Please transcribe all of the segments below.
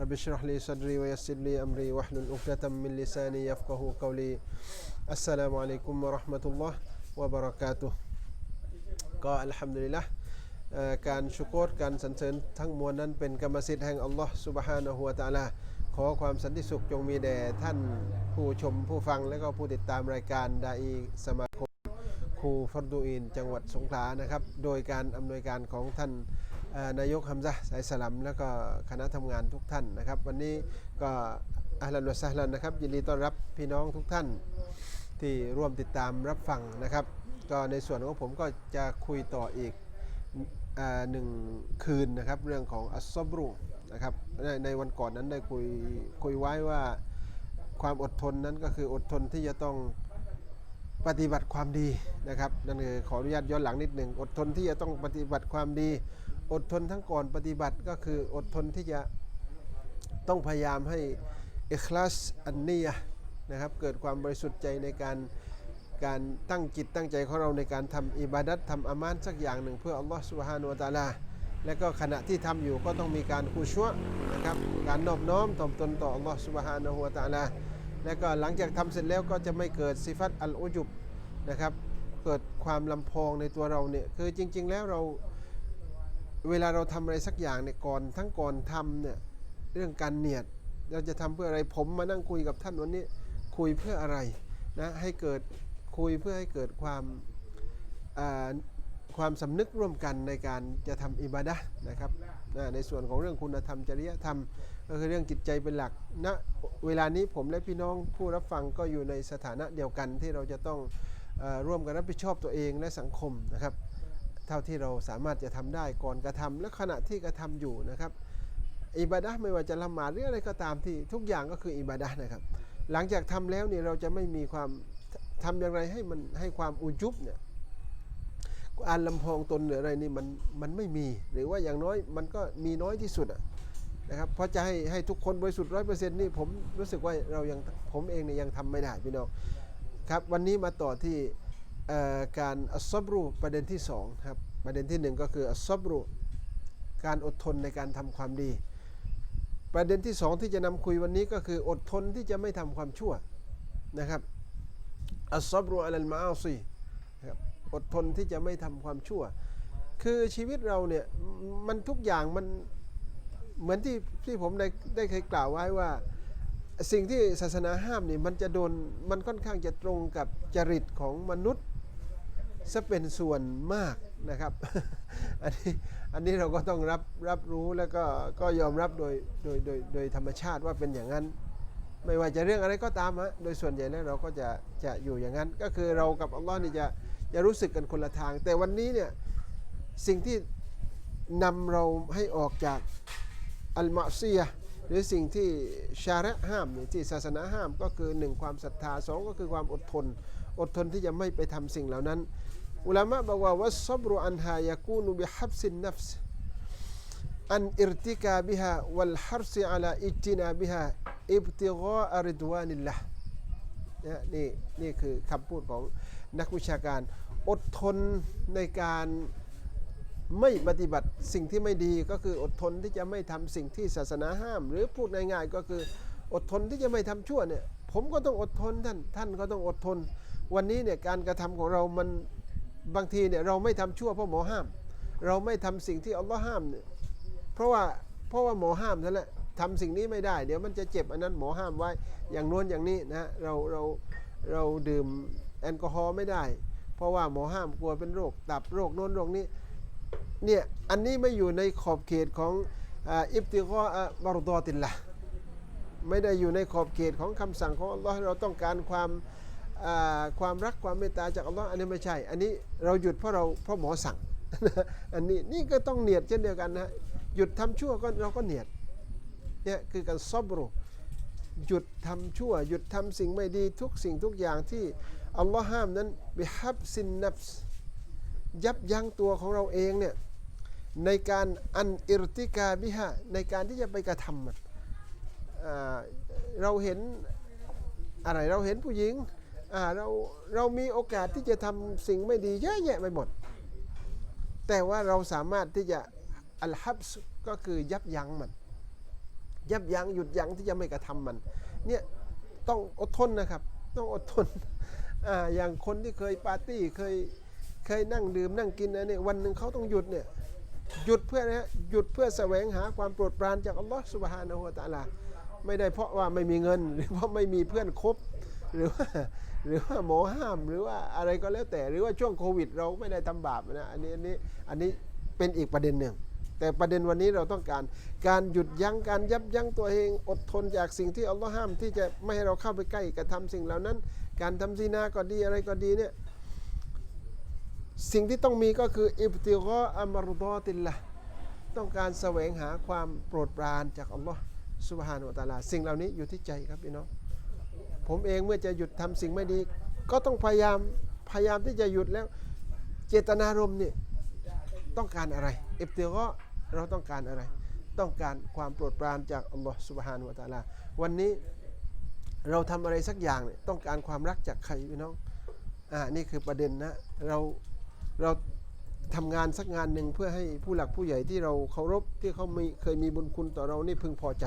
رب اشرح لي صدري ويسر لي أمري واحلل عقدة من لساني يفقه قولي السلام عليكم ورحمة الله وبركاته ก็อัลฮัมดุลิลละเอ่อการชุกรการสรรเสริญทั้งมวลนั้นเป็นกรรมสิทธิ์แห่งอัลลอฮ์สุบฮานะฮูวะตะอาลา ขอความสันติสุขจงมีแด่ท่านผู้ชมผู้ฟังและก็ผู้ติดตามรายการดาอีสมาคมครูฟัรดูอิน จังหวัดสงขลานะครับ โดยการอำนวยการของท่านเอ่อ นายกฮัมซะสายสลัมและก็คณะทำงานทุกท่านนะครับ วันนี้ก็อัลลันวะซะฮลันนะครับ ยินดีต้อนรับพี่น้องทุกท่านที่ร่วมติดตามรับฟังนะครับ ก็ในส่วนของผมก็จะคุยต่ออีกอหนึ่งคืนนะครับ เรื่องของอัสซบรุนะครับในในวันก่อนนั้นได้คุยคุยไว้ว่าความอดทนนั้นก็คืออดทนที่จะต้องปฏิบัติความดีนะครับนั่นคือขออนุญาตย้อนหลังนิดหนึ่งอดทนที่จะต้องปฏิบัติความดี อดทนทั้งก่อนปฏิบัติก็คืออดทนที่จะต้องพยายามให้อิคลาสอันนียนะครับเกิดความบริสุทธิ์ใจในการการตั้งจิตตั้งใจของเราในการทำอิบาดัตทำอามานสักอย่างหนึ่งเพื่ออัลลอฮฺสุบฮานุวะตาลาและก็ขณะที่ทำอยู่ก็ต้องมีการคูชัวนะครับการนอบน้อมถ่อมตนต่ออัลลอฮฺสุบฮานะฮูวะตาลาและก็หลังจากทำเสร็จแล้วก็จะไม่เกิดซิฟัตอัลอุจุบนะครับเกิดความลำพองในตัวเราเนี่ยคือจริง ๆ แล้วเรา เวลาเราทำอะไรสักอย่างเนี่ยก่อนทั้งก่อนทำเนี่ยเรื่องการเนียดเราจะทำเพื่ออะไรผมมานั่งคุยกับท่านวันนี้คุยเพื่ออะไรนะให้เกิดคุยเพื่อให้เกิดความความสำนึกร่วมกันในการจะทำอิบาดะนะครับนะในส่วนของเรื่องคุณธรรมจริยธรรม ก็คือเรื่องจิตใจเป็นหลักณนะเวลานี้ผมและพี่น้องผู้รับฟังก็อยู่ในสถานะเดียวกันที่เราจะต้องอร่วมกันรับผิดชอบตัวเองและสังคมนะครับ เท่าที่เราสามารถจะทำได้ก่อนกระทำและขณะที่กระทำอยู่นะครับอิบาดะไม่ว่าจะละหมาดหรืออะไรก็ตามที่ทุกอย่างก็คืออิบาดะนะครับ หลังจากทำแล้วเนี่ยเราจะไม่มีความทำอย่างไรให้มันให้ความอุจุบเนี่ยการลำพองตนหรืออะไรนี่มันมันไม่มี หรือว่าอย่างน้อยมันก็มีน้อยที่สุดอะนะครับเพราะจะให้ให้ทุกคนบริสุทธิ์ร้อยเปอร์เซ็นต์นี่ผมรู้สึกว่าเรายังผมเองเนี่ยยังทำไม่ได้พี่น้องครับ วันนี้มาต่อที่ การอัสซับรุประเด็นที่สองครับประเด็นที่หนึ่งก็คืออัสซับรุการอดทนในการทำความดี ประเด็นที่สองที่จะนำคุยวันนี้ก็คืออดทนที่จะไม่ทำความชั่วนะครับอัสซับรุอัลลมาอาซีครับอดทนที่จะไม่ทำความชั่ว คือชีวิตเราเนี่ยมันทุกอย่างมันเหมือนที่ที่ผมได้ได้เคยกล่าวไว้ว่าสิ่งที่ศาสนาห้ามนี่มันจะโดนมันค่อนข้างจะตรงกับจริตของมนุษย์ ซะเป็นส่วนมากนะครับ อันนี้อันนี้เราก็ต้องรับรับรู้แล้วก็ก็ยอมรับโดยโดยโดยโดยธรรมชาติว่าเป็นอย่างนั้น ไม่ว่าจะเรื่องอะไรก็ตามฮะโดยส่วนใหญ่แล้วเราก็จะจะอยู่อย่างนั้น ก็คือเรากับอัลลอฮ์นี่จะจะรู้สึกกันคนละทาง แต่วันนี้เนี่ยสิ่งที่นำเราให้ออกจากอัลมาซียหรือสิ่งที่ชาระห้ามที่ศาสนาห้ามก็คือหนึ่งความศรัทธาสองก็คือความอดทน อดทนที่จะไม่ไปทำสิ่งเหล่านั้น อุลามะบอกว่าวัสบรุอันฮายากูนุบิฮับซินนัฟส์อันอิรติกาบิฮาวัลฮัรซิอาลาอิจินาบิฮาอิบติกาอริดวานิลละนี่นี่คือคำพูดของนักวิชาการ อดทนในการไม่ปฏิบัติสิ่งที่ไม่ดีก็คืออดทนที่จะไม่ทำสิ่งที่ศาสนาห้าม หรือพูดง่ายๆก็คืออดทนที่จะไม่ทำชั่วเนี่ยผมก็ต้องอดทนท่านท่านก็ต้องอดทน วันนี้เนี่ยการกระทำของเรามัน บางทีเนี่ยเราไม่ทำชั่วเพราะหมอห้าม เราไม่ทำสิ่งที่อัลลอฮ์ห้ามเนี่ยเพราะว่าเพราะว่าหมอห้ามนั่นแหละทำสิ่งนี้ไม่ได้ เดี๋ยวมันจะเจ็บอันนั้นหมอห้ามไว้อย่างน้นอย่างนี้นะเราเราเราดื่มแอลกอฮอล์ไม่ได้ เพราะว่าหมอห้ามกลัวเป็นโรคตับโรคโน้นโรคนี้เนี่ยอันนี้ไม่อยู่ในขอบเขตของอิบติกออบารดอติลละไม่ได้อยู่ในขอบเขตของคำสั่งของอัลลอฮ์เราต้องการความ ความรักความเมตตาจากอัลลอฮ์อันนี้ไม่ใช่ อันนี้เราหยุดเพราะเราเพราะหมอสั่ง อันนี้นี่ก็ต้องเนียดเช่นเดียวกันนะหยุดทำชั่วก็เราก็เนียดเนี่ยคือการซอบรุหยุดทำชั่ว หยุดทำสิ่งไม่ดีทุกสิ่งทุกอย่างที่อัลลอฮ์ห้ามนั้นบิฮับซินนัฟส์ยับยั้งตัวของเราเองเนี่ยในการอันอิรติกาบิฮะในการที่จะไปกระทำอ่าเราเห็นอะไรเราเห็นผู้หญิง เราเรามีโอกาสที่จะทำสิ่งไม่ดีเยอะแยะไปหมด แต่ว่าเราสามารถที่จะอัลฮับสก็คือยับยั้งมัน ยับยั้งหยุดยั้งที่จะไม่กระทำมัน เนี่ยต้องอดทนนะครับ ต้องอดทนออย่างคนที่เคยปาร์ตี้เคยเคยนั่งดื่มนั่งกินนะเนี่ยวันหนึ่งเขาต้องหยุดเนี่ยหยุดเพื่อนะฮะหยุดเพื่อแสวงหาความโปรดปรานจากอัลลอฮฺสุบฮานะฮูวะตะลาไม่ได้เพราะว่าไม่มีเงินหรือเพราะไม่มีเพื่อนคบ หรือว่าหรือว่าหมอห้ามหรือว่าอะไรก็แล้วแต่ หรือว่าช่วงโควิด เราไม่ได้ทำบาปนะอันนี้อันนี้อันนี้เป็นอีกประเด็นหนึ่ง แต่ประเด็นวันนี้เราต้องการการหยุดยั้งการยับยั้งตัวเองอดทนจากสิ่งที่อัลลอฮ์ห้ามที่จะไม่ให้เราเข้าไปใกล้กระทำสิ่งเหล่านั้น การทำซีนาก็ดีอะไรก็ดีเนี่ยสิ่งที่ต้องมีก็คืออิบติกออัมรุดอติลละต้องการแสวงหาความโปรดปรานจากอัลลอฮ์สุบฮานุตะอาลา สิ่งเหล่านี้อยู่ที่ใจครับพี่น้อง ผมเองเมื่อจะหยุดทำสิ่งไม่ดี ก็ต้องพยายามพยายามที่จะหยุดแล้วเจตนารมณ์เนี่ยต้องการอะไรเอฟเตียก็เราต้องการอะไร ต้องการความโปรดปรานจากอัลลอฮฺสุบฮานุวะตาลาวันนี้เราทำอะไรสักอย่างเนี่ยต้องการความรักจากใครพี่น้องอ่านี่คือประเด็นนะเราเราทำงานสักงานหนึ่งเพื่อให้ผู้หลักผู้ใหญ่ที่เราเคารพที่เขามีเคยมีบุญคุณต่อเรานี่พึงพอใจ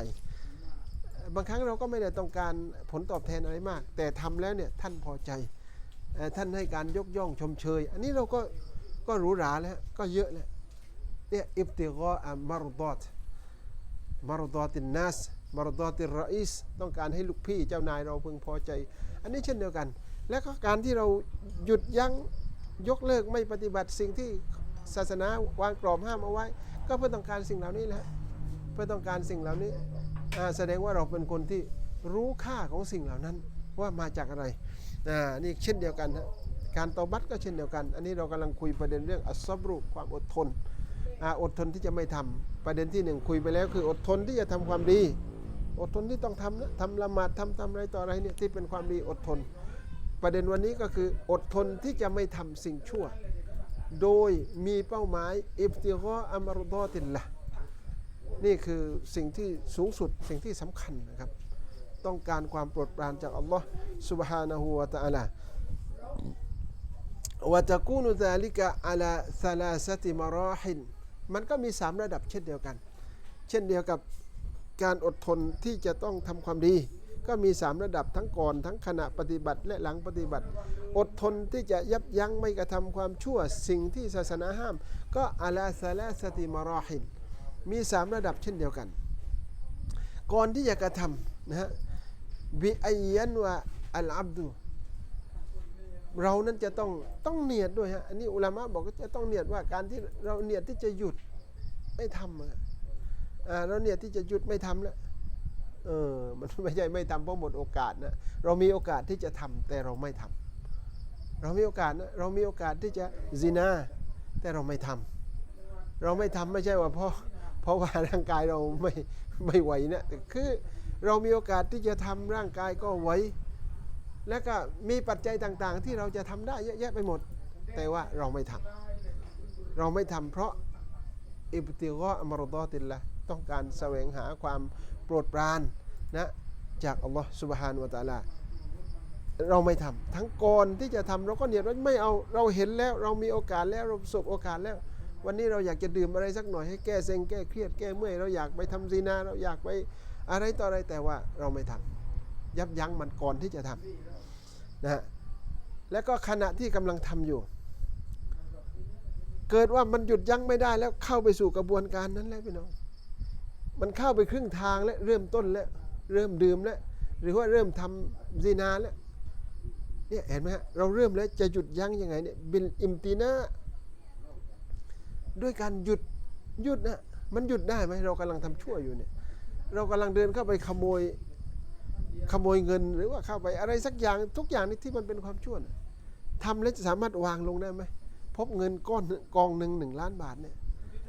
บางครั้งเราก็ไม่ได้ต้องการผลตอบแทนอะไรมาก แต่ทำแล้วเนี่ยท่านพอใจท่านให้การยกย่องชมเชย อันนี้เราก็ก็หรูหราแล้วก็เยอะแล้วเนี่ยอิบติกออัมารดอตมารดอตินนัสมารดอติรอิสต้องการให้ลูกพี่เจ้านายเราพึงพอใจ อันนี้เช่นเดียวกัน และก็การที่เราหยุดยั้งยกเลิกไม่ปฏิบัติสิ่งที่ศาสนาวางกรอบห้ามเอาไว้ ก็เพื่อต้องการสิ่งเหล่านี้แหละเพื่อต้องการสิ่งเหล่านี้ แสดงว่าเราเป็นคนที่รู้ค่าของสิ่งเหล่านั้นว่ามาจากอะไรนี่เช่นเดียวกันฮะการตอบัตก็เช่นเดียวกัน อันนี้เรากำลังคุยประเด็นเรื่องอัสบรุความอดทนอดทนที่จะไม่ทำประเด็นที่หนึ่งคุยไปแล้วคืออดทนที่จะทำความดี อดทนที่ต้องทำนะทำละหมาดทำทำอะไรต่ออะไรเนี่ยที่เป็นความดีอดทน ประเด็นวันนี้ก็คืออดทนที่จะไม่ทำสิ่งชั่ว โดยมีเป้าหมายอิบติกออัมรุดอตินละ นี่คือสิ่งที่สูงสุดสิ่งที่สำคัญนะครับ ต้องการความโปรดปรานจากอัลลอฮ์ سبحانه และ تعالى วะตะกูนุซาลิกะอัลาซาลาสติมาราฮินมันก็มีสามระดับเช่นเดียวกัน เช่นเดียวกับการอดทนที่จะต้องทำความดี ก็มีสามระดับทั้งก่อนทั้งขณะปฏิบัติและหลังปฏิบัติ อดทนที่จะยับยั้งไม่กระทำความชั่วสิ่งที่ศาสนาห้าม ก็อัลาซาลาสติมาราฮิน มีสามระดับเช่นเดียวกัน ก่อนที่จะกระทำนะฮะบิอายันวะอัลอับดุเรานั้นจะต้องต้องเนียดด้วยฮะอันนี้อุลามะบอกว่าจะต้องเนียดว่าการที่เราเนียดที่จะหยุดไม่ทำอะอ่าเราเนียดที่จะหยุดไม่ทำแล้วเออมันไม่ใช่ไม่ทำเพราะหมดโอกาสนะเรามีโอกาสที่จะทำแต่เราไม่ทำเรามีโอกาสนะเรามีโอกาสที่จะซินาแต่เราไม่ทำเราไม่ทำไม่ใช่ว่าเพราะ ราะว่าร่างกายเราไม่ไม่ไหวนะคือเรามีโอกาสที่จะทำร่างกายก็ไหวแล้วก็มีปัจจัยต่างๆ ที่เราจะทำได้เยอะแยะไปหมด แต่ว่าเราไม่ทำ เราไม่ทำเพราะอิบติกออมรดอตินละต้องการแสวงหาความโปรดปรานนะจากอัลลอฮ์สุบฮานวะตาลาเราไม่ทำ ทั้งก่อนที่จะทำเราก็เนียดว่าไม่เอาเราเห็นแล้วเรามีโอกาสแล้วเราประสบโอกาสแล้ว วันนี้เราอยากจะดื่มอะไรสักหน่อยให้แก้เซ็งแก้เครียดแก้เมื่อยเราอยากไปทำซีนาเราอยากไปอะไรต่ออะไรแต่ว่าเราไม่ทำยับยั้งมันก่อนที่จะทำนะฮะแล้วก็ขณะที่กำลังทำอยู่ เกิดว่ามันหยุดยั้งไม่ได้แล้วเข้าไปสู่กระบวนการนั้นแล้วพี่น้องมันเข้าไปครึ่งทางแล้วเริ่มต้นแล้วเริ่มดื่มแล้วหรือว่าเริ่มทำซีนาแล้วเนี่ยเห็นไหมฮะเราเริ่มแล้วจะหยุดยั้งยังไงเนี่ยบินอิมตีนา ด้วยการหยุดหยุดนะมันหยุดได้ไหมเรากำลังทำชั่วอยู่เนี่ยเรากำลังเดินเข้าไปขโมยขโมยเงินหรือว่าเข้าไปอะไรสักอย่างทุกอย่างนี่ที่มันเป็นความชั่วนะทำแล้วจะสามารถวางลงได้ไหมพบเงินก้อนกองหนึ่งหนึ่งล้านบาทเนี่ย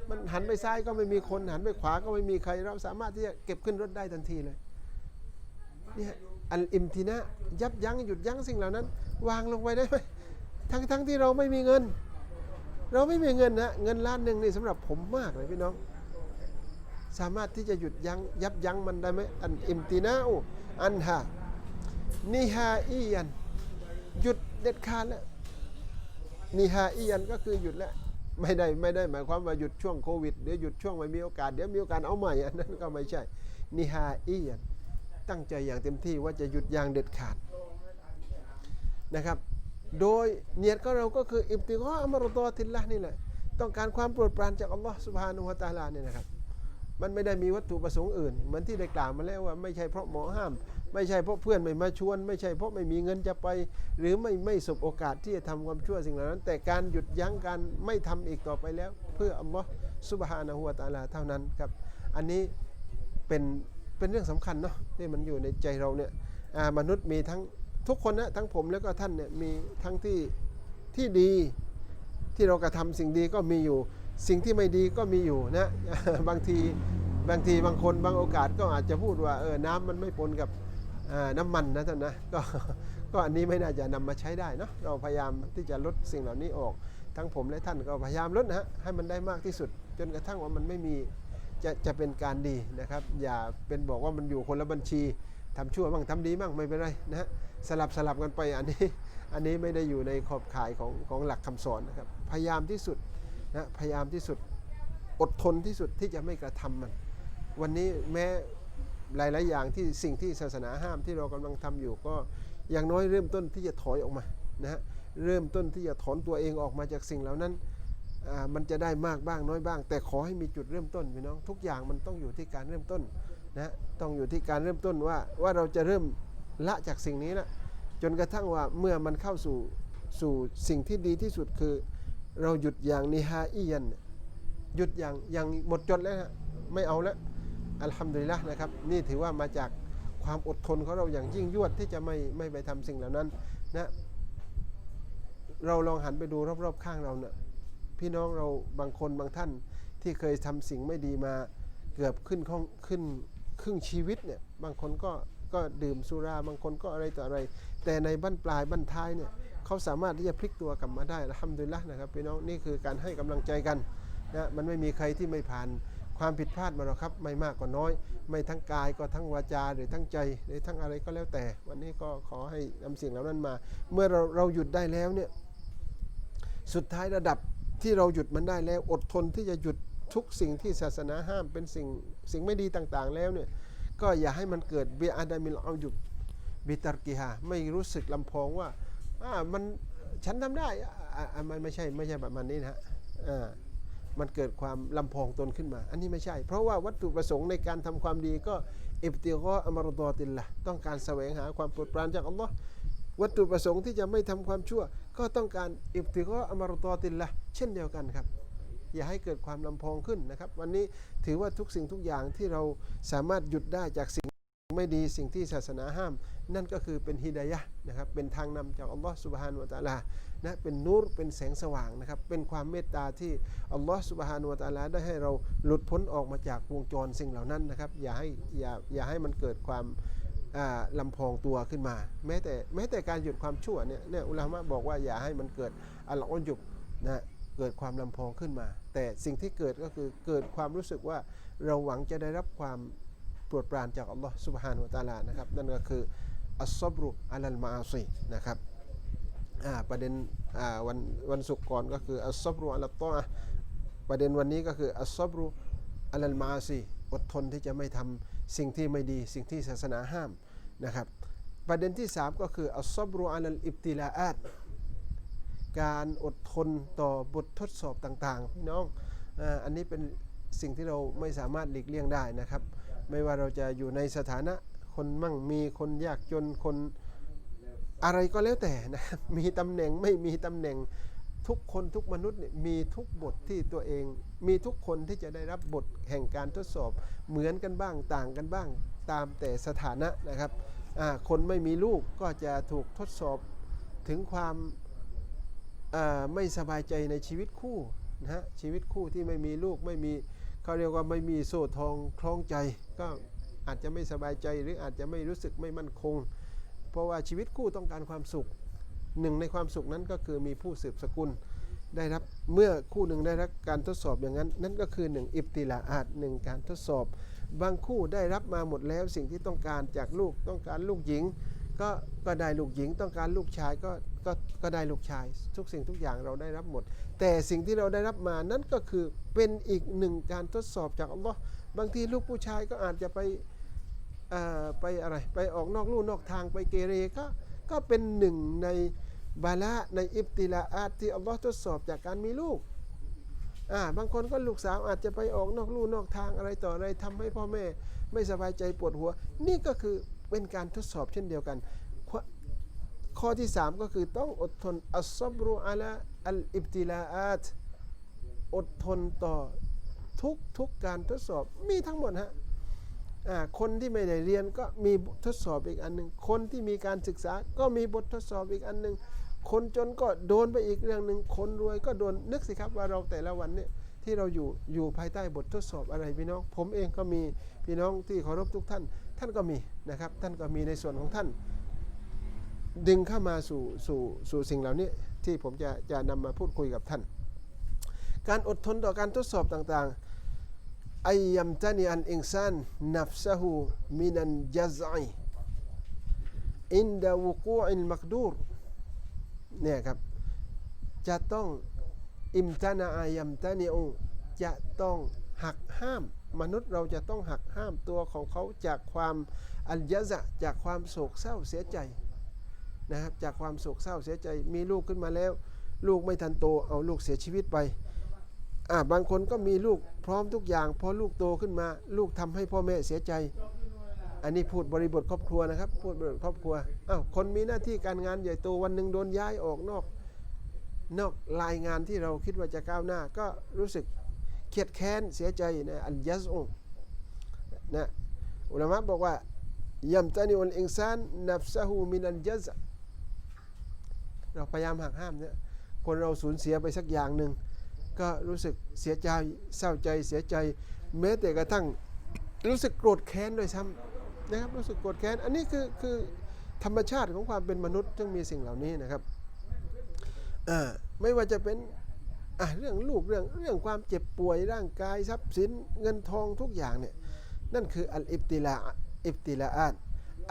มันหันไปซ้ายก็ไม่มีคนหันไปขวาก็ไม่มีใคร เราสามารถที่จะเก็บขึ้นรถได้ทันทีเลยเนี่ยอัลอิมตินะยับยั้งหยุดยั้งสิ่งเหล่านั้น วางลงไปได้ไหมทั้งทั้งที่เราไม่มีเงิน เราไม่มีเงินนะเงินล้านหนึ่งนี่สำหรับผมมากเลยพี่น้อง สามารถที่จะหยุดยั้งยับยั้งมันได้ไหมอันอิมตินาอุอันฮานิฮาอียัน หยุดเด็ดขาดแล้วนิฮาอียันก็คือหยุดแล้วไม่ได้ไม่ได้หมายความว่าหยุดช่วงโควิดเดี๋ยวหยุดช่วงไม่มีโอกาสเดี๋ยวมีโอกาสเอาใหม่อันนั้นก็ไม่ใช่นิฮาอียันตั้งใจอย่างเต็มที่ว่าจะหยุดอย่างเด็ดขาดนะครับ โดยเนียดก็เราก็คืออิบติกออัมรุตอติลละนี่แหละ ต้องการความโปรดปรานจากอัลลอฮ์สุบฮานุฮะตาลาเนี่ยนะครับ มันไม่ได้มีวัตถุประสงค์อื่น เหมือนที่ได้กล่าวมาแล้วว่าไม่ใช่เพราะหมอห้าม ไม่ใช่เพราะเพื่อนไม่มาชวน ไม่ใช่เพราะไม่มีเงินจะไป หรือไม่ไม่สบโอกาสที่จะทำความชั่วสิ่งเหล่านั้น แต่การหยุดยั้งการไม่ทำอีกต่อไปแล้ว เพื่ออัลลอฮ์สุบฮานะฮูวะตาลาเท่านั้นครับ อันนี้เป็นเป็นเรื่องสำคัญเนาะที่มันอยู่ในใจเราเนี่ยมนุษย์มีทั้ง ทุกคนนะทั้งผมแล้วก็ท่านเนี่ยมีทั้งที่ที่ดีที่เรากระทำสิ่งดีก็มีอยู่ สิ่งที่ไม่ดีก็มีอยู่นะบางทีบางทีบางคนบางโอกาสก็อาจจะพูดว่าเออน้ำมันไม่ปนกับน้ำมันนะท่านนะก็ก็อันนี้ไม่น่าจะนำมาใช้ได้เนาะเราพยายามที่จะลดสิ่งเหล่านี้ออก ทั้งผมและท่านก็พยายามลดนะฮะให้มันได้มากที่สุด จนกระทั่งว่ามันไม่มีจะจะเป็นการดีนะครับ อย่าเป็นบอกว่ามันอยู่คนละบัญชี ทำชั่วบ้างทำดีบ้างไม่เป็นไรนะฮะสลับสลับกันไปอันนี้อันนี้ไม่ได้อยู่ในขอบข่ายของของหลักคำสอนนะครับพยายามที่สุดนะพยายามที่สุดอดทนที่สุดที่จะไม่กระทำมัน วันนี้แม้หลาย ๆ อย่างที่สิ่งที่ศาสนาห้ามที่เรากำลังทำอยู่ก็อย่างน้อยเริ่มต้นที่จะถอยออกมานะฮะเริ่มต้นที่จะถอนตัวเองออกมาจากสิ่งเหล่านั้นมันจะได้มากบ้างน้อยบ้าง แต่ขอให้มีจุดเริ่มต้นพี่น้องทุกอย่างมันต้องอยู่ที่การเริ่มต้น นะต้องอยู่ที่การเริ่มต้นว่าว่าเราจะเริ่มละจากสิ่งนี้ละจนกระทั่งว่าเมื่อมันเข้าสู่สู่สิ่งที่ดีที่สุดคือ เราหยุดอย่างนิฮาอียันหยุดอย่างอย่างหมดจดแล้วฮะไม่เอาแล้วอัลฮัมดุลิลละนะครับ นี่ถือว่ามาจากความอดทนของเราอย่างยิ่งยวดที่จะไม่ไม่ไปทำสิ่งเหล่านั้นนะเราลองหันไปดูรอบๆข้างเราเนี่ยพี่น้องเราบางคนบางท่านที่เคยทำสิ่งไม่ดีมาเกือบขึ้นข้องขึ้น ครึ่งชีวิตเนี่ยบางคนก็ก็ดื่มสุราบางคนก็อะไรต่ออะไร แต่ในบั้นปลายบั้นท้ายเนี่ยเขาสามารถที่จะพลิกตัวกลับมาได้ละฮัมดุลิละนะครับพี่น้องนี่คือการให้กำลังใจกันนะมันไม่มีใครที่ไม่ผ่านความผิดพลาดมาหรอกครับ ไม่มากก็น้อย ไม่ทั้งกายก็ทั้งวาจาหรือทั้งใจหรือทั้งอะไรก็แล้วแต่ วันนี้ก็ขอให้นำสิ่งเหล่านั้นมา เมื่อเราเราหยุดได้แล้วเนี่ยสุดท้ายระดับที่เราหยุดมันได้แล้วอดทนที่จะหยุด ทุกสิ่งที่ศาสนาห้ามเป็นสิ่งสิ่งไม่ดีต่างๆแล้วเนี่ยก็อย่าให้มันเกิดเบียอาดามิลเอาหยุดบิตรกิฮาไม่รู้สึกลำพองว่าอ่ามันฉันทำได้อ่าอ่ามันไม่ใช่ไม่ใช่แบบมันนี้นะฮะอ่ามันเกิดความลำพองตนขึ้นมา อันนี้ไม่ใช่ เพราะว่าวัตถุประสงค์ในการทำความดีก็อิบติกออัมรดอติลละต้องการแสวงหาความโปรดปรานจากอัลลอฮ์วัตถุประสงค์ที่จะไม่ทำความชั่ว ก็ต้องการอิบติกออัมรดอติลละเช่นเดียวกันครับ อย่าให้เกิดความลำพองขึ้นนะครับ วันนี้ถือว่าทุกสิ่งทุกอย่างที่เราสามารถหยุดได้จากสิ่งไม่ดีสิ่งที่ศาสนาห้าม นั่นก็คือเป็นฮิดายะนะครับเป็นทางนำจากอัลลอฮ์สุบฮานุวะตาลานะเป็นนูรเป็นแสงสว่างนะครับเป็นความเมตตาที่อัลลอฮ์สุบฮานุวะตาลาได้ให้เราหลุดพ้นออกมาจากวงจรสิ่งเหล่านั้นนะครับอย่าให้อย่าอย่าให้มันเกิดความลำพองตัวขึ้นมา แม้แต่แม้แต่การหยุดความชั่วเนี่ยเนี่ยอุลามะบอกว่าอย่าให้มันเกิดอัลลอฮ์ยุบนะ เกิดความลำพองขึ้นมา แต่สิ่งที่เกิดก็คือเกิดความรู้สึกว่าเราหวังจะได้รับความโปรดปรานจากอัลลอฮ์สุบฮานุตาลานะครับ นั่นก็คืออัลซอบรุอัลลมาอาซีนะครับประเด็นวันวันศุกร์ก่อนก็คืออัลซอบรุอัลลตอประเด็นวันนี้ก็คืออัลซอบรุอัลลมาอาซีอดทนที่จะไม่ทำสิ่งที่ไม่ดี สิ่งที่ศาสนาห้ามนะครับ ประเด็นที่ 3 ก็คืออัลซอบรุอัลลอิบติลาอัต การอดทนต่อบททดสอบต่างๆ พี่น้องอันนี้เป็นสิ่งที่เราไม่สามารถหลีกเลี่ยงได้นะครับ ไม่ว่าเราจะอยู่ในสถานะคนมั่งมีคนยากจนคนอะไรก็แล้วแต่นะมีตำแหน่งไม่มีตำแหน่งทุกคนทุกมนุษย์เนี่ยมีทุกบทที่ตัวเอง มีทุกคนที่จะได้รับบทแห่งการทดสอบเหมือนกันบ้างต่างกันบ้างตามแต่สถานะนะครับคนไม่มีลูกก็จะถูกทดสอบถึงความ ไม่สบายใจในชีวิตคู่นะฮะชีวิตคู่ที่ไม่มีลูกไม่มีเขาเรียกว่าไม่มีโซ่ทองคล้องใจ ก็อาจจะไม่สบายใจหรืออาจจะไม่รู้สึกไม่มั่นคง เพราะว่าชีวิตคู่ต้องการความสุขหนึ่งในความสุขนั้นก็คือมีผู้สืบสกุลได้รับเมื่อคู่หนึ่งได้รับการทดสอบอย่างนั้น นั่นก็คือหนึ่งอิบติลาอาจหนึ่งการทดสอบ บางคู่ได้รับมาหมดแล้วสิ่งที่ต้องการจากลูกต้องการลูกหญิง ก็ก็ได้ลูกหญิง ต้องการลูกชายก็ ก็ก็ได้ลูกชาย ทุกสิ่งทุกอย่างเราได้รับหมด แต่สิ่งที่เราได้รับมานั่นก็คือเป็นอีกหนึ่งการทดสอบจากอัลลอฮ์บางทีลูกผู้ชายก็อาจจะไปไปอะไรไปออกนอกลู่นอกทางไปเกเรก็ก็เป็นหนึ่งในบาละในอิบติลาอาตที่อัลลอฮ์ทดสอบจากการมีลูกอ่าบางคนก็ลูกสาวอาจจะไปออกนอกลู่นอกทางอะไรต่ออะไรทำให้พ่อแม่ไม่สบายใจปวดหัว นี่ก็คือเป็นการทดสอบเช่นเดียวกัน ข้อที่ 3 ก็คือต้องอดทนอัสซับรุอะลอัลอิบติลาอาตอดทนต่อทุกทุกการทดสอบมีทั้งหมดฮะคนที่ไม่ได้เรียนก็มีบททดสอบอีกอันหนึ่งคนที่มีการศึกษาก็มีบททดสอบอีกอันหนึ่งคนจนก็โดนไปอีกเรื่องหนึ่งคนรวยก็โดนนึกสิครับว่าเราแต่ละวันเนี่ยที่เราอยู่อยู่ภายใต้บททดสอบอะไรพี่น้อง ผมเองก็มีพี่น้องที่เคารพทุกท่าน ท่านก็มีนะครับ ท่านก็มีในส่วนของท่าน ดึงเข้ามาสู่สู่สู่สิ่งเหล่านี้ที่ผมจะจะนำมาพูดคุยกับท่าน การอดทนต่อการทดสอบต่างๆไอยัมตานีอันอิงซานนัฟซะฮูมินันจัซไออินดาวุกูอินมักดูรเนี่ยครับ จะต้องอิมตานาอายัมตานีอูจะต้องหักห้าม มนุษย์เราจะต้องหักห้ามตัวของเขาจากความอัลยะซะจากความโศกเศร้าเสียใจ นะครับจากความโศกเศร้าเสียใจมีลูกขึ้นมาแล้ว ลูกไม่ทันโตเอาลูกเสียชีวิตไปอ่าบางคนก็มีลูกพร้อมทุกอย่างพอลูกโตขึ้นมา ลูกทำให้พ่อแม่เสียใจ อันนี้พูดบริบทครอบครัวนะครับพูดบริบทครอบครัวอ้าวคนมีหน้าที่การงานใหญ่โตวันหนึ่งโดนย้ายออกนอก นอกรายงานที่เราคิดว่าจะก้าวหน้า ก็รู้สึกเครียดแค้นเสียใจนะอันยัสองนะอุลามะบอกว่ายัมตานิอุลอิงซานนัฟซะฮูมินันยัซ เราพยายามหักห้ามเนี่ยคนเราสูญเสียไปสักอย่างหนึ่งก็รู้สึกเสียใจเศร้าใจเสียใจแม้แต่กระทั่งรู้สึกโกรธแค้นด้วยซ้ำนะครับรู้สึกโกรธแค้นอันนี้คือคือธรรมชาติของความเป็นมนุษย์จึงมีสิ่งเหล่านี้นะครับไม่ว่าจะเป็นเรื่องลูกเรื่องเรื่องความเจ็บป่วยร่างกายทรัพย์สินเงินทองทุกอย่างเนี่ยนั่นคืออัลอิบติลาอิบติลาอาต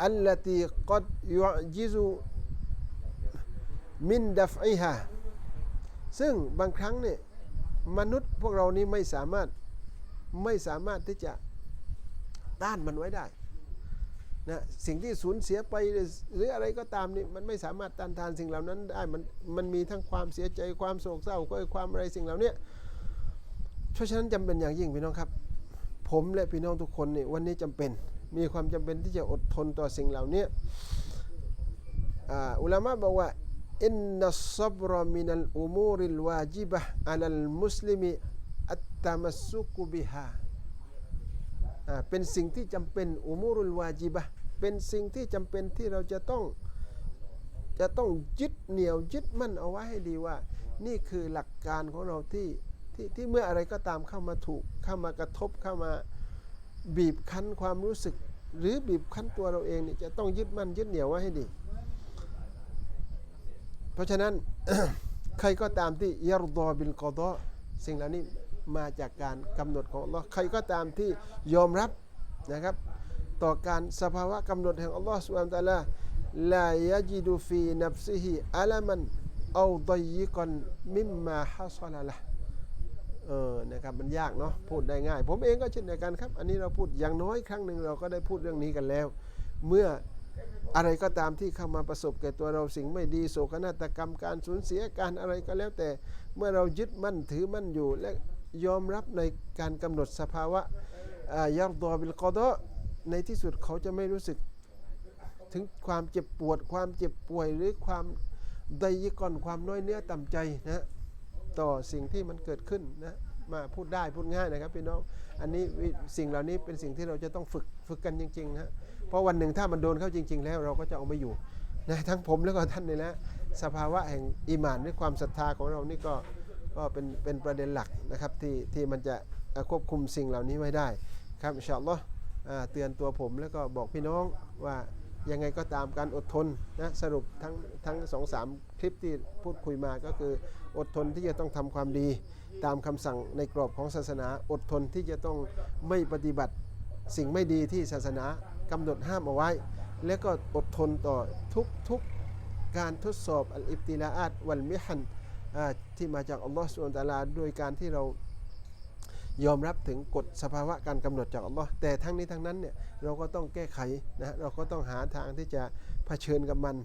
อัลลตีกัดยุจิซุ มินดัฟไอฮาซึ่งบางครั้งเนี่ยมนุษย์พวกเรานี้ไม่สามารถไม่สามารถที่จะต้านมันไว้ได้นะสิ่งที่สูญเสียไปหรืออะไรก็ตามนี่มันไม่สามารถต้านทานสิ่งเหล่านั้นได้มันมันมีทั้งความเสียใจความโศกเศร้าก็ความอะไรสิ่งเหล่านี้เพราะฉะนั้นจำเป็นอย่างยิ่งพี่น้องครับ ผมและพี่น้องทุกคนนี่วันนี้จำเป็นมีความจำเป็นที่จะอดทนต่อสิ่งเหล่านี้ออุลามะบอกว่า อินนัสซับรมินัลอุมูริลวาจิบะอัลลมุสลิมอัตตามัสุกุบิฮาเป็นสิ่งที่จำเป็นอุมูรุลวาจิบะเป็นสิ่งที่จำเป็นที่เราจะต้องจะต้องยึดเหนี่ยวยึดมั่นเอาไว้ให้ดีว่า นี่คือหลักการของเราที่ที่ที่เมื่ออะไรก็ตามเข้ามาถูกเข้ามากระทบเข้ามาบีบคั้นความรู้สึก หรือบีบคั้นตัวเราเองเนี่ยจะต้องยึดมั่นยึดเหนี่ยวไว้ให้ดี เพราะฉะนั้นใครก็ตามที่ยารดอบิลกอดอสิ่งเหล่านี้มาจากการกำหนดของอัลลอฮ์ใครก็ตามที่ยอมรับนะครับ ต่อการสภาวะกำหนดแห่งอัลลอฮ์สุบฮานตะลาลายะจิดูฟีนับซิฮิอัลมันเอาดยิกอนมิมมาฮัสลาละเออนะครับมันยากเนาะพูดได้ง่าย ผมเองก็เช่นเดียวกันครับ อันนี้เราพูดอย่างน้อยครั้งหนึ่งเราก็ได้พูดเรื่องนี้กันแล้ว เมื่อ อะไรก็ตามที่เข้ามาประสบแก่ตัวเราสิ่งไม่ดีโศกนาฏกรรมการสูญเสียการอะไรก็แล้วแต่เมื่อเรายึดมั่นถือมั่นอยู่และยอมรับในการกำหนดสภาวะยัรดอบิลกอดอในที่สุดเขาจะไม่รู้สึกถึงความเจ็บปวด ความเจ็บป่วยหรือความใดยก่อนความน้อยเนื้อต่ำใจนะต่อสิ่งที่มันเกิดขึ้นนะมาพูดได้พูดง่ายนะครับพี่น้อง อันนี้สิ่งเหล่านี้เป็นสิ่งที่เราจะต้องฝึกฝึกกันจริงๆนะ เพราะวันหนึ่งถ้ามันโดนเข้าจริง ๆ แล้วเราก็จะเอาไม่อยู่นะทั้งผมแล้วก็ท่านนี่นะสภาวะแห่งอีหมานหรือความศรัทธาของเรานี่ก็ก็เป็นเป็นประเด็นหลักนะครับที่ที่มันจะควบคุมสิ่งเหล่านี้ไว้ได้ครับอินชาอัลลอฮ์เตือนตัวผมแล้วก็บอกพี่น้องว่ายังไงก็ตามการอดทนนะสรุปทั้งทั้งสองสามคลิปที่พูดคุยมาก็คืออดทนที่จะต้องทำความดี ตามคำสั่งในกรอบของศาสนา อดทนที่จะต้องไม่ปฏิบัติสิ่งไม่ดีที่ศาสนา กำหนดห้ามเอาไว้ แล้วก็อดทนต่อทุกทุกการทดสอบอัลอิบติลาอาตวัลมิฮันที่มาจากอัลลอฮฺสุลตาลาโดยการที่เรายอมรับถึงกฎสภาวะการกำหนดจากอัลลอฮ์แต่ทั้งนี้ทั้งนั้นเนี่ยเราก็ต้องแก้ไขนะเราก็ต้องหาทางที่จะเผชิญกับมัน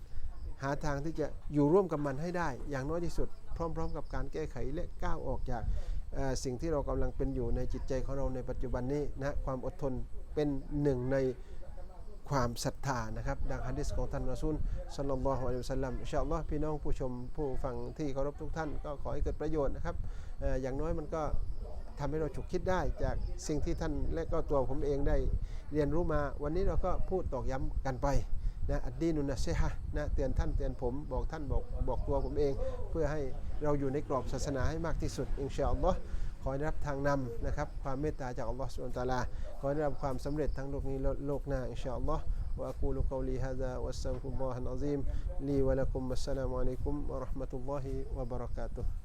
หาทางที่จะอยู่ร่วมกับมันให้ได้ อย่างน้อยที่สุด พร้อม ๆ กับการแก้ไขและก้าวออกจากสิ่งที่เรากำลังเป็นอยู่ในจิตใจของเราในปัจจุบันนี้นะความอดทนเป็นหนึ่งใน ความศรัทธานะครับ ดังฮะดิษของท่านรอซูลสัลลัลลอฮุอะลัยฮิวะสัลลัมอินชาอัลลอฮ์พี่น้องผู้ชมผู้ฟังที่เคารพทุกท่านก็ขอให้เกิดประโยชน์นะครับอย่างน้อยมันก็ทำให้เราฉุกคิดได้จากสิ่งที่ท่านและก็ตัวผมเองได้เรียนรู้มา วันนี้เราก็พูดตอกย้ำกันไปนะอัดดีนุนนะเซฮะนะเตือนท่านเตือนผมบอกท่านบอกบอกตัวผมเอง เพื่อให้เราอยู่ในกรอบศาสนาให้มากที่สุดอินชาอัลลอฮ์ ขอให้ได้รับทางนำนะครับความเมตตาจากอัลลอฮ์สุลตาลาขอให้ได้รับความสำเร็จทั้งโลกนี้และโลกหน้าอินชาอัลลอฮ์ وأقول قولي هذا وأستغفر الله العظيم لي ولكم السلام عليكم ورحمة الله وبركاته